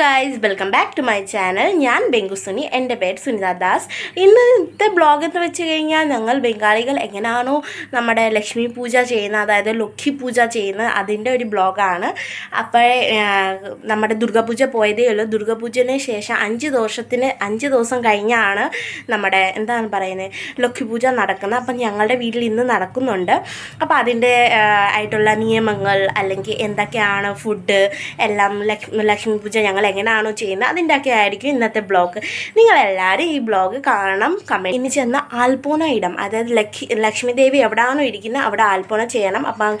Guys welcome back to my channel ഞാൻ ബെങ്കുസുനി എന്റെ പേര് സുനിത ദാസ്. ഇന്നത്തെ ബ്ലോഗ് എന്ന് വെച്ച് കഴിഞ്ഞാൽ ഞങ്ങൾ ബംഗാളികൾ എങ്ങനെയാണോ നമ്മുടെ ലക്ഷ്മി പൂജ ചെയ്യുന്നത് അതായത് ലൊക്കി പൂജ ചെയ്യുന്നത് അതിന്റെ ഒരു ബ്ലോഗാണ് അപ്പോൾ നമ്മുടെ ദുർഗാപൂജ പോയതേ ഉള്ളൂ. ദുർഗാപൂജന് ശേഷം അഞ്ച് ദിവസത്തിന് അഞ്ച് ദിവസം കഴിഞ്ഞാണ് നമ്മുടെ എന്താണ് പറയുന്നത് ലൊക്കി പൂജ നടക്കുന്നത്. അപ്പം ഞങ്ങളുടെ വീട്ടിൽ ഇന്ന് നടക്കുന്നുണ്ട്. അപ്പോൾ അതിന്റെ ആയിട്ടുള്ള നിയമങ്ങൾ അല്ലെങ്കിൽ എന്തൊക്കെയാണ് ഫുഡ് എല്ലാം ലക്ഷ്മി പൂജ ഞങ്ങൾ എങ്ങനെയാണോ ചെയ്യുന്നത് ആയിരിക്കും ഇന്നത്തെ ബ്ലോഗ് നിങ്ങളെല്ലാവരും ഈ ബ്ലോഗ് കാണണം കമന്റ് ഇനി ചെന്ന ആൽപ്പോണ ഇടം. അതായത് ലക്ഷ്മി ദേവി എവിടെയാണോ ഇരിക്കുന്നത് അവിടെ ആൽപ്പോണ ചെയ്യണം. അപ്പം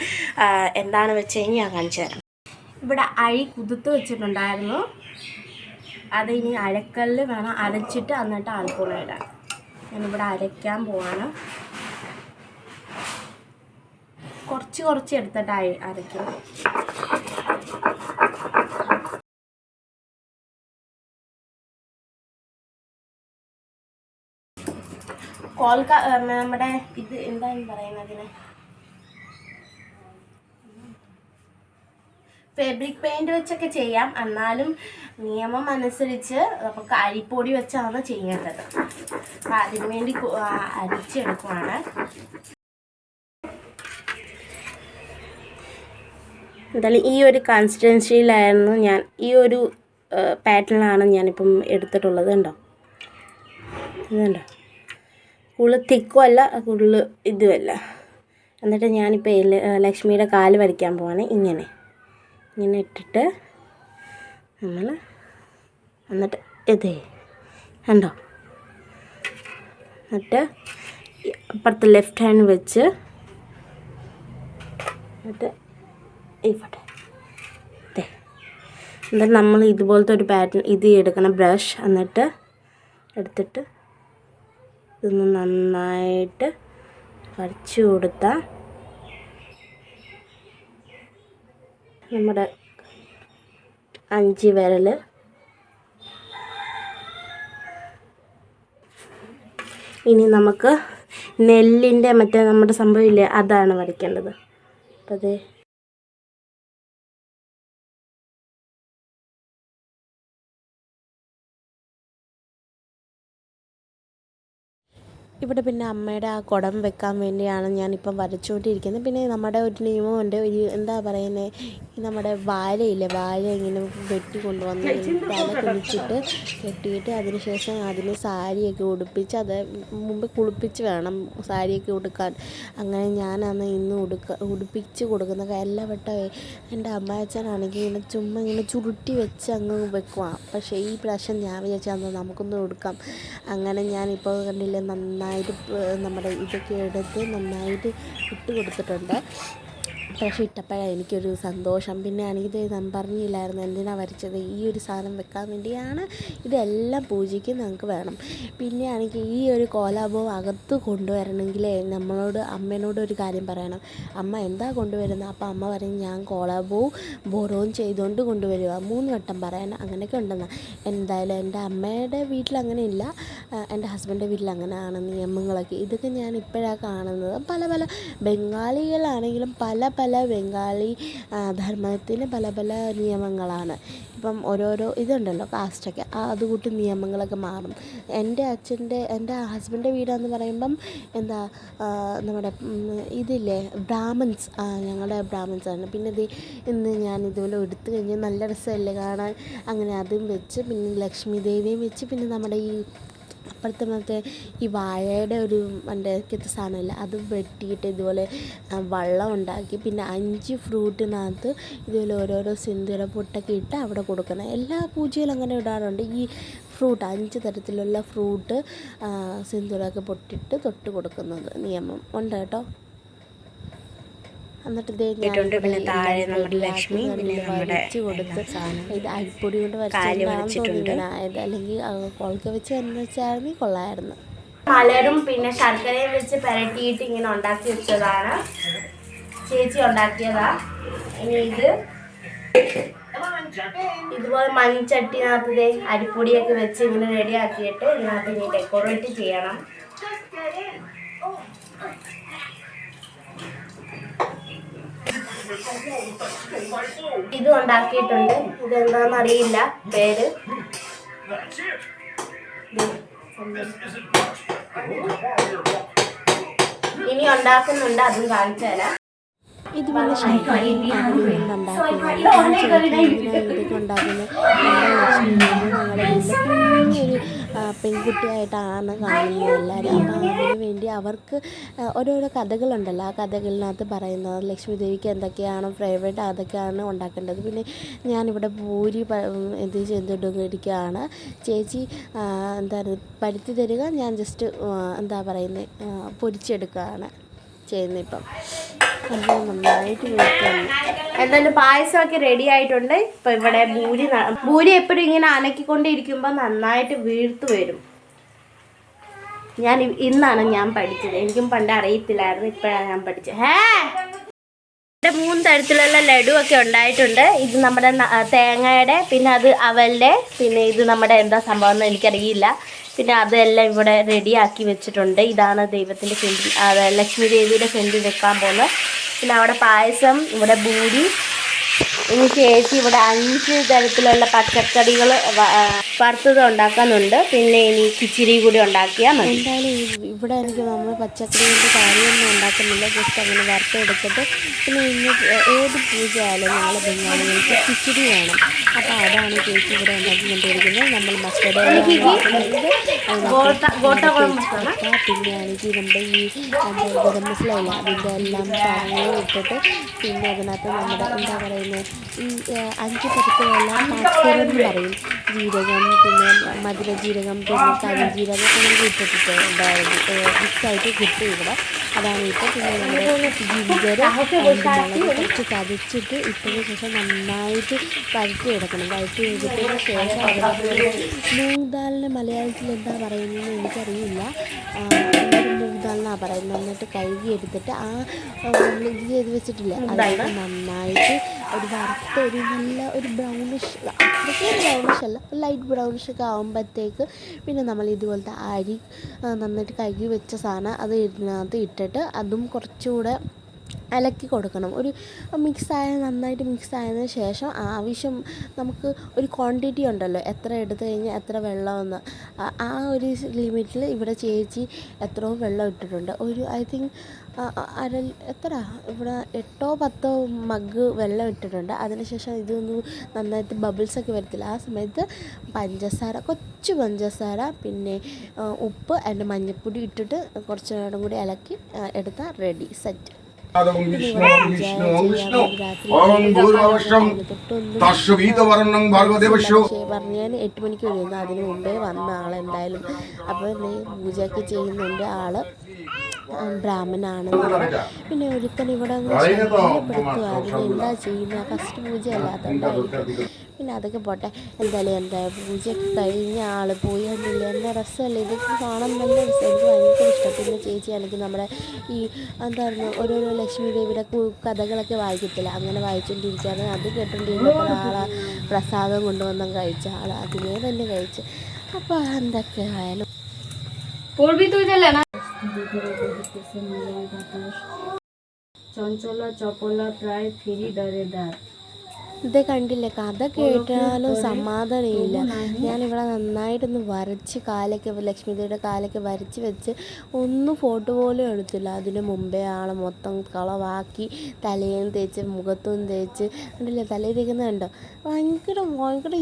എന്താണ് വെച്ച് കഴിഞ്ഞാൽ ഞാൻ കാണിച്ചു തരാം. ഇവിടെ അഴി കുതിർത്ത് വെച്ചിട്ടുണ്ടായിരുന്നു. അത് ഇനി അരക്കല്ല് വേണം. അരച്ചിട്ട് എന്നിട്ട് ആൽപ്പോണ ഇടാം. ഞാനിവിടെ അരയ്ക്കാൻ പോവാണ്. കുറച്ച് കുറച്ച് എടുത്തിട്ട് അരയ്ക്കും കോൽക്ക നമ്മുടെ ഇത് എന്താണ് പറയുന്നതിന് ഫാബ്രിക് പെയിന്റ് വെച്ചൊക്കെ ചെയ്യാം. എന്നാലും നിയമം അനുസരിച്ച് നമുക്ക് അരിപ്പൊടി വെച്ചാണ് ചെയ്യേണ്ടത്. അപ്പം അതിന് വേണ്ടി കു- ആ, അരിച്ചെടുക്കുവാണ്. എന്തായാലും ഈ ഒരു കൺസിസ്റ്റൻസിയിലായിരുന്നു ഞാൻ ഈ ഒരു പാറ്റേണിലാണ് ഞാനിപ്പം എടുത്തിട്ടുള്ളത് കണ്ടോ? ഇതുണ്ടോ കൂടുതൽ തിക്കും അല്ല കൂടുതൽ ഇതുമല്ല എന്നിട്ട് ഞാനിപ്പോൾ ലക്ഷ്മിയുടെ കാൽ വരയ്ക്കാൻ പോവാണ്. ഇങ്ങനെ. ഇങ്ങനെ ഇട്ടിട്ട് നമ്മൾ എന്നിട്ട് ഇതേ കണ്ടോ? എന്നിട്ട് അപ്പുറത്തെ ലെഫ്റ്റ് ഹാൻഡ് വെച്ച് എന്നിട്ട് ഇവിടെ. ദേ. എന്നിട്ട് നമ്മൾ ഇതുപോലത്തെ ഒരു പാറ്റേൺ ഇത് എടുക്കണം ബ്രഷ് എന്നിട്ട് എടുത്തിട്ട് ഇതൊന്ന് നന്നായിട്ട് വരച്ചു കൊടുത്താൽ നമ്മുടെ അഞ്ച് വിരൽ ഇനി നമുക്ക് നെല്ലിന്റെ മറ്റേ നമ്മുടെ സംഭവമില്ലേ അതാണ് വരയ്ക്കേണ്ടത്. അപ്പോൾ അതേ ഇവിടെ പിന്നെ അമ്മയുടെ ആ കുടം വെക്കാൻ വേണ്ടിയാണ് ഞാനിപ്പം വരച്ചുകൊണ്ടിരിക്കുന്നത്. പിന്നെ നമ്മുടെ ഒരു നിയമമുണ്ട്. ഒരു എന്താ പറയുന്നത് നമ്മുടെ വാഴയില്ലേ വാഴ ഇങ്ങനെ വെട്ടി കൊണ്ടുവന്ന് തല കുളിച്ചിട്ട് കെട്ടിയിട്ട് അതിനുശേഷം അതിന് സാരിയൊക്കെ ഉടുപ്പിച്ച് അത് മുമ്പ് കുളിപ്പിച്ച് വേണം സാരിയൊക്കെ ഉടുക്കാൻ. അങ്ങനെ ഞാനന്ന് ഇന്ന് ഉടുക്ക ഉടുപ്പിച്ച് കൊടുക്കുന്ന എല്ലാ വട്ടമേ എന്റെ അമ്മായച്ചനാണെങ്കിൽ ഇങ്ങനെ ചുമ്മാ ഇങ്ങനെ ചുരുട്ടി വെച്ച് അങ്ങ് വെക്കുക പക്ഷേ ഈ പ്രാവശ്യം ഞാൻ വിചാരിച്ചാൽ നമുക്കൊന്ന് ഉടുക്കാം. അങ്ങനെ ഞാനിപ്പോൾ കണ്ടില്ലേ നന്നായിട്ട് നമ്മുടെ ഇതൊക്കെ എടുത്ത് നന്നായിട്ട് ഇട്ട് കൊടുത്തിട്ടുണ്ട് പക്ഷേ ഇട്ടപ്പോഴാണ് എനിക്കൊരു സന്തോഷം. പിന്നെ ആണെങ്കിൽ ഞാൻ പറഞ്ഞില്ലായിരുന്നു എന്തിനാണ് വരച്ചത്? ഈ ഒരു സാധനം വെക്കാൻ വേണ്ടിയാണ് ഇതെല്ലാം പൂജയ്ക്ക് നമുക്ക് വേണം. പിന്നെ ആണെങ്കിൽ ഈ ഒരു കോലാഭവം അകത്ത് കൊണ്ടുവരണമെങ്കിൽ നമ്മളോട് അമ്മേനോട് ഒരു കാര്യം പറയണം. അമ്മ എന്താ കൊണ്ടുവരുന്നത്? അപ്പോൾ അമ്മ പറയും ഞാൻ കോലാഭവും ബോറവും ചെയ്തുകൊണ്ട് കൊണ്ടുവരിക മൂന്ന് വട്ടം പറയണം അങ്ങനെയൊക്കെ ഉണ്ടെന്ന്. എന്തായാലും എന്റെ അമ്മയുടെ വീട്ടിൽ അങ്ങനെ ഇല്ല എന്റെ ഹസ്ബൻഡിന്റെ വീട്ടിൽ അങ്ങനെയാണ് നിയമങ്ങളൊക്കെ. ഇതൊക്കെ ഞാൻ ഇപ്പോഴാണ് കാണുന്നത്. പല പല ബംഗാളികളാണെങ്കിലും പല പല ബംഗാളി ആ, ധർമ്മത്തിന് പല പല നിയമങ്ങളാണ്. ഇപ്പം ഓരോരോ ഇതുണ്ടല്ലോ കാസ്റ്റൊക്കെ. അതുകൂട്ട് നിയമങ്ങളൊക്കെ മാറും. എന്റെ അച്ഛന്റെ എന്റെ ഹസ്ബൻഡിന്റെ വീടെന്ന് പറയുമ്പം എന്താ നമ്മുടെ ഇതില്ലേ ബ്രാഹ്മൺസ് ആ ഞങ്ങളുടെ ബ്രാഹ്മിൻസ് ആണ് പിന്നെ ഇത് ഇന്ന് ഞാൻ ഇതുപോലെ എടുത്തു കഴിഞ്ഞാൽ നല്ല രസമല്ലേ കാണാൻ? അങ്ങനെ അതും വെച്ച് പിന്നെ ലക്ഷ്മി ദേവിയും വെച്ച് പിന്നെ നമ്മുടെ ഈ അപ്പുറത്തെ മറ്റേ ഈ വാഴയുടെ ഒരു മറ്റേ സാധനമില്ല. അത് വെട്ടിയിട്ട് ഇതുപോലെ വള്ളം ഉണ്ടാക്കി പിന്നെ അഞ്ച് ഫ്രൂട്ടിനകത്ത് ഇതുപോലെ ഓരോരോ സിന്ദൂര പൊട്ടൊക്കെ ഇട്ട് അവിടെ കൊടുക്കണം എല്ലാ പൂജയിലും അങ്ങനെ ഇടാറുണ്ട്. ഈ ഫ്രൂട്ട് അഞ്ച് തരത്തിലുള്ള ഫ്രൂട്ട് സിന്ദൂരമൊക്കെ പൊട്ടിട്ട് തൊട്ട് കൊടുക്കുന്നത് നിയമം. ഉണ്ട് കേട്ടോ? എന്നിട്ട് ദേ ഇട്ടിട്ടുണ്ട്. പിന്നെ താഴെ നമ്മുടെ ലക്ഷ്മി, പിന്നെ നമ്മുടെ കൊടുത്ത് ഇത് അരിപ്പൊടി കൊണ്ട് വരച്ചിട്ടുണ്ട്. അല്ലെങ്കിൽ കൊളക്ക വെച്ച് എന്ന് വെച്ചായിരുന്നെങ്കിൽ കൊള്ളായിരുന്നു. പലരും പിന്നെ ശർക്കരയും വെച്ച് പരട്ടിയിട്ട് ഇങ്ങനെ ഉണ്ടാക്കി വെച്ചതാണ്. ചേച്ചി ഉണ്ടാക്കിയതാ. ഇനി ഇത് ഇതുപോലെ മൺചട്ടിനകത്ത് അരിപ്പൊടിയൊക്കെ വെച്ച് ഇങ്ങനെ റെഡി ആക്കിയിട്ട് ഇതിനകത്ത് ഇനി ഡെക്കോറേറ്റ് ചെയ്യണം. ഇതും ഉണ്ടാക്കിയിട്ടുണ്ട്. ഇതെന്താണെന്ന് അറിയില്ല. പേര്? ഇനി ഉണ്ടാക്കുന്നുണ്ട്. അതും കാണിച്ചു തരാം. ഇത് വന്ന് ഉണ്ടാക്കുന്നത്. കുഞ്ഞൊരു പെൺകുട്ടിയായിട്ടാണ് കാണുന്നത് എല്ലാവരും. അപ്പോൾ അതിന് വേണ്ടി അവർക്ക് ഓരോരോ കഥകളുണ്ടല്ലോ. ആ കഥകളിനകത്ത് പറയുന്നത് ലക്ഷ്മി ദേവിക്ക് എന്തൊക്കെയാണ് ഫേവറേറ്റ് അതൊക്കെയാണ് ഉണ്ടാക്കേണ്ടത്. പിന്നെ ഞാനിവിടെ പൂരി എന്ത് ചെയ്തുകൊണ്ടിരിക്കുകയാണ്. ചേച്ചി എന്താണ് പരുത്തി തരിക. ഞാൻ ജസ്റ്റ് എന്താ പറയുന്നത് പൊരിച്ചെടുക്കുകയാണ്. ചെയ്യുന്നത് ഇപ്പം എന്തായാലും പായസമൊക്കെ റെഡി ആയിട്ടുണ്ട്. ഇപ്പൊ ഇവിടെ ഭൂരി ഭൂരി എപ്പോഴും ഇങ്ങനെ അനക്കിക്കൊണ്ടിരിക്കുമ്പോ നന്നായിട്ട് വീഴ്ത്തു വരും. ഞാൻ ഇന്നാണ് ഞാൻ പഠിച്ചത്. എനിക്കും പണ്ട് അറിയത്തില്ലായിരുന്നു. ഇപ്പോഴാണ് ഞാൻ പഠിച്ചത്. ഹേ! ഇവിടെ മൂന്ന് തരത്തിലുള്ള ലഡു ഒക്കെ ഉണ്ടായിട്ടുണ്ട്. ഇത് നമ്മുടെ തേങ്ങയുടെ പിന്നെ അത് അവളുടെ പിന്നെ ഇത് നമ്മുടെ എന്താ സംഭവം എന്ന് എനിക്കറിയില്ല. പിന്നെ അതെല്ലാം ഇവിടെ റെഡിയാക്കി വെച്ചിട്ടുണ്ട്. ഇതാണ് ദൈവത്തിന്റെ ഫ്രണ്ടിൽ ലക്ഷ്മി ദേവിയുടെ ഫ്രണ്ടിൽ വെക്കാൻ പോകുന്നത്. പിന്നെ അവിടെ പായസം ഇവിടെ ബൂരി ഇനി ചേച്ചി ഇവിടെ അഞ്ച് തരത്തിലുള്ള പച്ചക്കറികൾ വറുത്തത് ഉണ്ടാക്കാനുണ്ട്. പിന്നെ ഇനി കിച്ചിരി കൂടി ഉണ്ടാക്കിയാൽ മതി. എന്തായാലും ഇവിടെ എനിക്ക് നമ്മൾ പച്ചക്കറി കൊണ്ട് കാര്യമൊന്നും ഉണ്ടാക്കുന്നില്ല. ജസ്റ്റ് അങ്ങനെ വറുത്തെടുത്തിട്ട് പിന്നെ ഇന്ന് ഏത് പൂജ ആയാലും ഞങ്ങൾ ബംഗാളികൾക്ക് കിച്ചിരി വേണം. അപ്പോൾ അതാണ് ചേച്ചി ഇവിടെ ഉണ്ടാക്കിക്കൊണ്ടിരിക്കുന്നത്. നമ്മൾ മസ്റ്റർഡ് പിന്നെ ആണെങ്കിൽ നമ്മുടെ ഈ ഗരം മസാല അതിന്റെ എല്ലാം സാധനങ്ങളും ഇട്ടിട്ട് പിന്നെ അതിനകത്ത് നമ്മുടെ എന്താ പറയുന്നത് ഈ അഞ്ച് തരത്തിലുള്ള പാച്ചരം എന്ന് പറയും. ജീരകം പിന്നെ മധുര ജീരകം പിന്നെ കരിഞ്ജീരകം അങ്ങനെ ഇട്ടിട്ട് ഉണ്ടായിരുന്നു. മിക്സായിട്ട് കിട്ടും ഇവിടെ അതാണ് ഇപ്പോൾ പിന്നെ നമ്മുടെ മുളക് കുറച്ച് ചതച്ചിട്ട് ഇട്ടതിന് ശേഷം നന്നായിട്ട് വഴറ്റി എടുക്കണം. വഴറ്റി എടുത്തതിന് ശേഷം അതിനകത്ത് ദാലിന് മലയാളത്തിൽ എന്താ പറയുന്നതെന്ന് എനിക്കറിയില്ല. മൂങ് പറയുന്നത്. നന്നായിട്ട് കഴുകി എടുത്തിട്ട് ആ ഇത് ചെയ്ത് വെച്ചിട്ടില്ല. അത് നന്നായിട്ട് ഒരു വറുത്ത ഒരു നല്ല ഒരു ബ്രൗണിഷ് അത്രയ്ക്ക് ബ്രൗണിഷ് അല്ല ലൈറ്റ് ബ്രൗണിഷ് ഒക്കെ ആകുമ്പോഴത്തേക്ക് പിന്നെ നമ്മൾ ഇതുപോലത്തെ അരി നന്നായിട്ട് കഴുകി വെച്ച സാധനം അത് ഇതിനകത്ത് ഇട്ടിട്ട് അതും കുറച്ചുകൂടെ ഇളക്കി കൊടുക്കണം. ഒരു മിക്സായ നന്നായിട്ട് മിക്സ് ആയതിനു ശേഷം ആവശ്യം നമുക്ക് ഒരു ക്വാണ്ടിറ്റി ഉണ്ടല്ലോ. എത്ര എടുത്തു കഴിഞ്ഞാൽ എത്ര വെള്ളമെന്ന്. ആ- ഒരു ലിമിറ്റിൽ ഇവിടെ ചേച്ചി എത്രയോ വെള്ളം ഇട്ടിട്ടുണ്ട്. ഒരു ഐ തിങ്ക് അര എത്ര? ഇവിടെ എട്ടോ പത്തോ മഗ് വെള്ളം ഇട്ടിട്ടുണ്ട്. അതിനുശേഷം ഇതൊന്ന് നന്നായിട്ട് ബബിൾസൊക്കെ വരത്തില്ല. ആ സമയത്ത് പഞ്ചസാര കൊച്ചു പഞ്ചസാര പിന്നെ ഉപ്പ് അതിന്റെ മഞ്ഞൾപ്പൊടി ഇട്ടിട്ട് കുറച്ച് നേരം കൂടി ഇളക്കി എടുത്താൽ റെഡി സെറ്റ് വിഷ്ണു വിഷ്ണു ഓം പറഞ്ഞു ഞാൻ എട്ട് മണിക്ക് വരുന്നു. അതിന് മുമ്പേ വന്ന ആളെന്തായാലും അപ്പോൾ പൂജയൊക്കെ ചെയ്യുന്നുണ്ട് ആൾ. ബ്രാഹ്മണാണെന്ന്. പിന്നെ ഒരുത്തൻ ഇവിടെ ശല്യപ്പെടുത്തുക അതിന് എന്താ ചെയ്യുന്നത് ഫസ്റ്റ് പൂജ അല്ലാതെ പിന്നെ അതൊക്കെ പോട്ടെ. എന്തായാലും എന്താ പൂജ കഴിഞ്ഞ ആൾ പോയി കണ്ടില്ല എന്താ രസമല്ലേ? ഇതൊക്കെ കാണാൻ നല്ല രസം. എനിക്ക് ഭയങ്കര ഇഷ്ടം. പിന്നെ ചേച്ചി എനിക്ക് നമ്മുടെ ഈ എന്തായിരുന്നു ഓരോരോ ലക്ഷ്മി ദേവിയുടെ കഥകളൊക്കെ വായിക്കത്തില്ല. അങ്ങനെ വായിച്ചുകൊണ്ടിരിക്കുകയാണ് അത് കേട്ടുകൊണ്ടിരിക്കുന്ന ആളാ പ്രസാദം കൊണ്ടുവന്നും കഴിച്ച ആൾ അതിനെ തന്നെ കഴിച്ച്. അപ്പോൾ എന്തൊക്കെ ആയാലും চঞ্চলা চপলা প্রায় ফিরি দাঁড়ে দাঁড় ഇത് കണ്ടില്ലേ? കഥ കേട്ടാലും സമാധാനമില്ല. ഞാനിവിടെ നന്നായിട്ടൊന്ന് വരച്ച് കാലൊക്കെ ലക്ഷ്മിദേവിയുടെ കാലൊക്കെ വരച്ച് വെച്ച് ഒന്നും ഫോട്ടോ പോലും എടുത്തില്ല. അതിന് മുമ്പേ ആളെ മൊത്തം കളവാക്കി തലയും തേച്ച് മുഖത്തും തേച്ച് കണ്ടില്ലേ? തലയിൽ തേക്കുന്നത് കണ്ടോ? ഭയങ്കര ഭയങ്കര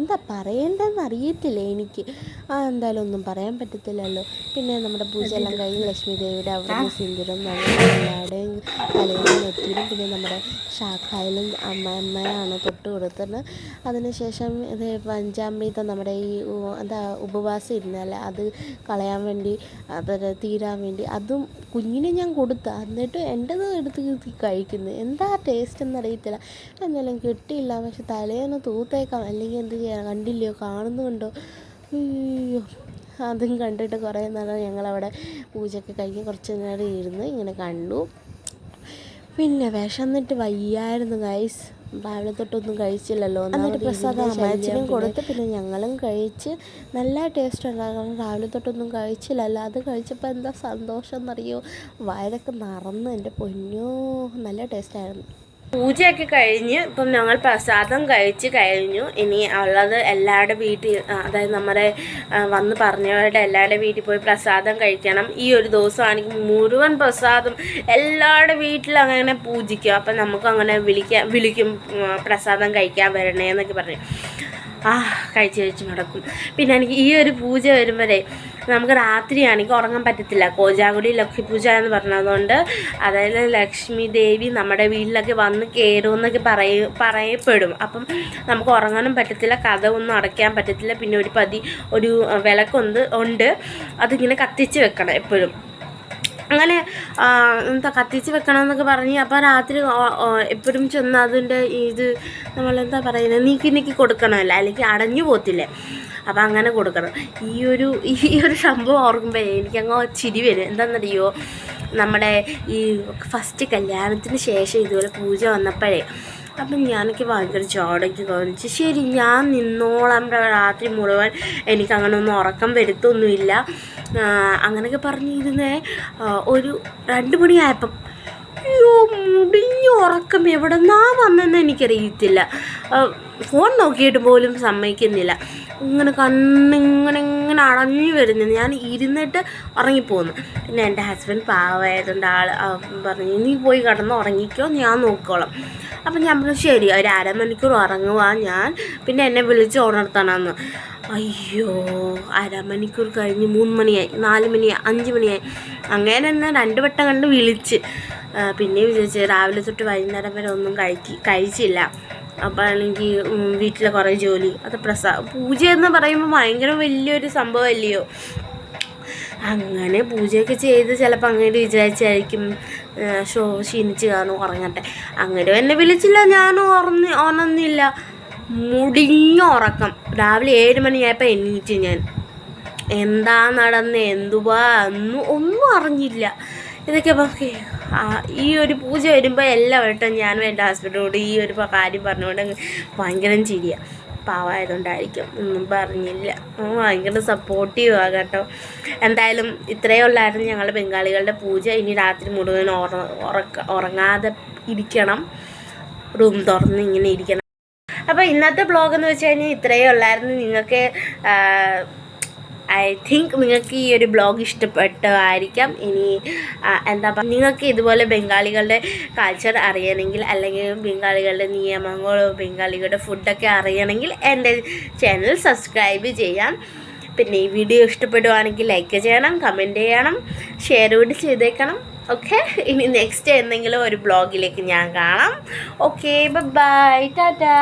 എന്താ പറയേണ്ടതെന്ന് അറിയത്തില്ല എനിക്ക്. ആ എന്തായാലും ഒന്നും പറയാൻ പറ്റത്തില്ലല്ലോ. പിന്നെ നമ്മുടെ പൂജ എല്ലാം കഴിഞ്ഞ് ലക്ഷ്മിദേവിയുടെ അവിടെ അവിടുന്ന് സിന്ദൂരം എല്ലാവരുടെയും തലയിലും നെറ്റിയിലും പിന്നെ നമ്മുടെ ശാഖയിലും അമ്മ അമ്മയാണ് തൊട്ട് കൊടുത്തത്. അതിനുശേഷം ഇത് പഞ്ചാമൃതം നമ്മുടെ ഈ എന്താ ഉപവാസം ഇരുന്നല്ലേ അത് കളയാൻ വേണ്ടി അത് തീരാൻ വേണ്ടി അതും കുഞ്ഞിനെ ഞാൻ കൊടുത്ത. എന്നിട്ട് എന്റെത് എടുത്ത് കഴിക്കുന്നത് കഴിക്കുന്നു. എന്താ ടേസ്റ്റ് എന്നറിയത്തില്ല എന്നാലും കിട്ടിയില്ല. പക്ഷെ തലേന്ന് തൂത്തേക്കാം. അല്ലെങ്കിൽ എന്ത് ചെയ്യാൻ കണ്ടില്ലയോ? കാണുന്നുണ്ടോ? അയ്യോ. അതും കണ്ടിട്ട് കുറേ നേരം ഞങ്ങളവിടെ പൂജയൊക്കെ കഴിഞ്ഞ് കുറച്ച് നേരം ഇരുന്ന് ഇങ്ങനെ കണ്ടു. പിന്നെ വിശന്നിട്ട് വയ്യായിരുന്നു ഗൈസ് രാവിലെ തൊട്ടൊന്നും കഴിച്ചില്ലല്ലോ എന്നിട്ട് പ്രസാദം അമ്മച്ചനും കൊടുത്ത് പിന്നെ ഞങ്ങളും കഴിച്ച് നല്ല ടേസ്റ്റ് ഉണ്ടായിരുന്നു രാവിലെ തൊട്ടൊന്നും കഴിച്ചില്ലല്ലോ. അത് കഴിച്ചപ്പോൾ എന്താ സന്തോഷം എന്നറിയോ വയറൊക്കെ നിറന്ന് എന്റെ പൊന്നോ നല്ല ടേസ്റ്റായിരുന്നു പൂജയൊക്കെ കഴിഞ്ഞ് ഇപ്പം ഞങ്ങൾ പ്രസാദം കഴിച്ച് കഴിഞ്ഞു. ഇനി ഉള്ളത് എല്ലാവരുടെ വീട്ടിൽ അതായത് നമ്മുടെ വന്ന് പറഞ്ഞവരുടെ എല്ലാവരുടെ വീട്ടിൽ പോയി പ്രസാദം കഴിക്കണം. ഈ ഒരു ദിവസമാണെങ്കിൽ മുഴുവൻ പ്രസാദം എല്ലാവരുടെ വീട്ടിലും അങ്ങനെ പൂജിക്കും. അപ്പം നമുക്ക് അങ്ങനെ വിളിക്കാൻ വിളിക്കും പ്രസാദം കഴിക്കാൻ വരണേ എന്നൊക്കെ പറഞ്ഞു. ആ കഴിച്ച് കഴിച്ച് നടക്കും. പിന്നെ എനിക്ക് ഈ ഒരു പൂജ വരുമ്പോഴേ നമുക്ക് രാത്രിയാണെങ്കിൽ ഉറങ്ങാൻ പറ്റത്തില്ല. കോജാകുടി ലക്ഷ്മി പൂജ എന്ന് പറഞ്ഞതുകൊണ്ട് അതായത് ലക്ഷ്മി ദേവി നമ്മുടെ വീട്ടിലൊക്കെ വന്ന് കയറുമെന്നൊക്കെ പറയ പറയപ്പെടും. അപ്പം നമുക്ക് ഉറങ്ങാനും പറ്റത്തില്ല കഥ ഒന്നും അടയ്ക്കാൻ പറ്റത്തില്ല. പിന്നെ ഒരു പതി ഒരു വിളക്കുണ്ട് ഉണ്ട്. അതിങ്ങനെ കത്തിച്ച് വെക്കണം എപ്പോഴും. അങ്ങനെ എന്താ കത്തിച്ച് വെക്കണം എന്നൊക്കെ പറഞ്ഞ് അപ്പോൾ രാത്രി എപ്പോഴും ചെന്ന് അതിന്റെ ഇത് നമ്മളെന്താ പറയുന്നത് നീക്കി നീക്കി കൊടുക്കണമല്ല അല്ലെങ്കിൽ അടഞ്ഞു പോത്തില്ലേ അപ്പം അങ്ങനെ കൊടുക്കണം. ഈ ഒരു ഈ ഒരു സംഭവം ഓർക്കുമ്പോൾ എനിക്കങ്ങ് ചിരി വരും. എന്താണെന്നറിയോ നമ്മുടെ ഈ ഫസ്റ്റ് കല്യാണത്തിന് ശേഷം ഇതുപോലെ പൂജ വന്നപ്പോഴേ അപ്പം ഞാനൊക്കെ ഭയങ്കര ചോടയ്ക്ക് തോന്നിച്ച് ശരി ഞാൻ നിന്നോളാം രാത്രി മുഴുവൻ എനിക്ക് അങ്ങനെ ഒന്നും ഉറക്കം വരുത്തൊന്നുമില്ല. അങ്ങനെയൊക്കെ പറഞ്ഞിരുന്നേ ഒരു രണ്ട് മണിയായപ്പം അയ്യോ മുടിഞ്ഞ ഉറക്കം എവിടെ നിന്നാ വന്നെന്ന് എനിക്കറിയത്തില്ല. ഫോൺ നോക്കിയിട്ട് പോലും സമ്മതിക്കുന്നില്ല. ഇങ്ങനെ കണ്ണിങ്ങനെ ഇങ്ങനെ അടഞ്ഞു വരുന്നു. ഞാൻ ഇരുന്നിട്ട് ഉറങ്ങിപ്പോന്നു. പിന്നെ എന്റെ ഹസ്ബൻഡ് പാവമായതുകൊണ്ട് ആൾ പറഞ്ഞു നീ പോയി കിടന്ന് ഉറങ്ങിക്കോ ഞാൻ നോക്കോളാം. അപ്പം ഞാൻ പറഞ്ഞു ശരി ഒരു അരമണിക്കൂർ ഉറങ്ങുവാ ഞാൻ. പിന്നെ എന്നെ വിളിച്ച് ഉണർത്തണമെന്ന് അയ്യോ അരമണിക്കൂർ കഴിഞ്ഞ് മൂന്ന് മണിയായി നാല് മണിയായി അഞ്ച് മണിയായി. അങ്ങനെ തന്നെ രണ്ട് വട്ടം കണ്ട് വിളിച്ച്. പിന്നെ വിചാരിച്ച് രാവിലെ തൊട്ട് വൈകുന്നേരം വരെ ഒന്നും കഴിക്കി കഴിച്ചില്ല. അപ്പോൾ അല്ലെങ്കിൽ വീട്ടിലെ കുറേ ജോലി അത് പ്രസാ പൂജ എന്ന് പറയുമ്പോൾ ഭയങ്കര വലിയൊരു സംഭവമല്ലയോ? അങ്ങനെ പൂജയൊക്കെ ചെയ്ത് ചിലപ്പോൾ അങ്ങോട്ട് വിചാരിച്ചായിരിക്കും ഷോ ക്ഷീണിച്ച് കാണും ഉറങ്ങട്ടെ. അങ്ങനെ എന്നെ വിളിച്ചില്ല ഞാനും ഉറന്ന് ഉണർന്നില്ല. മുടിഞ്ഞ ഉറക്കം. രാവിലെ ഏഴ് മണിയായപ്പോൾ എണീറ്റ് ഞാൻ. എന്താ നടന്ന് എന്തുവാ ഒന്നും ഒന്നും അറിഞ്ഞില്ല. ഇതൊക്കെ ഈ ഒരു പൂജ വരുമ്പോൾ എല്ലാ വട്ടം ഞാനും എന്റെ ഹസ്ബൻഡിനോട് ഈ ഒരു കാര്യം പറഞ്ഞുകൊണ്ട് ഭയങ്കര ചിരിയാണ് പാവായതുകൊണ്ടായിരിക്കും. ഒന്നും പറഞ്ഞില്ല. ഭയങ്കര സപ്പോർട്ടീവ് ആ കേട്ടോ. എന്തായാലും ഇത്രയേ ഉള്ളായിരുന്നു ഞങ്ങളുടെ ബംഗാളികളുടെ പൂജ. ഇനി രാത്രി മുഴുവൻ ഉറ ഉറക്ക ഉറങ്ങാതെ ഇരിക്കണം. റൂം തുറന്ന് ഇങ്ങനെ ഇരിക്കണം. അപ്പോൾ ഇന്നത്തെ ബ്ലോഗ് എന്ന് വെച്ച് കഴിഞ്ഞാൽ ഇത്രയേ ഉള്ളായിരുന്നു. നിങ്ങൾക്ക് ഐ തിങ്ക് നിങ്ങൾക്ക് ഈ ഒരു ബ്ലോഗ് ഇഷ്ടപ്പെട്ടതായിരിക്കാം. ഇനി എന്താ പറയുക നിങ്ങൾക്ക് ഇതുപോലെ ബംഗാളികളുടെ കൾച്ചർ അറിയണമെങ്കിൽ അല്ലെങ്കിൽ ബംഗാളികളുടെ നിയമങ്ങളോ ബംഗാളികളുടെ ഫുഡൊക്കെ അറിയണമെങ്കിൽ എന്റെ ചാനൽ സബ്സ്ക്രൈബ് ചെയ്യാം. പിന്നെ ഈ വീഡിയോ ഇഷ്ടപ്പെടുവാണെങ്കിൽ ലൈക്ക് ചെയ്യണം കമന്റ് ചെയ്യണം ഷെയർ കൂടി ചെയ്തേക്കണം. ഓക്കെ ഇനി നെക്സ്റ്റ് എന്തെങ്കിലും ഒരു ബ്ലോഗിലേക്ക് ഞാൻ കാണാം. Okay bye Tata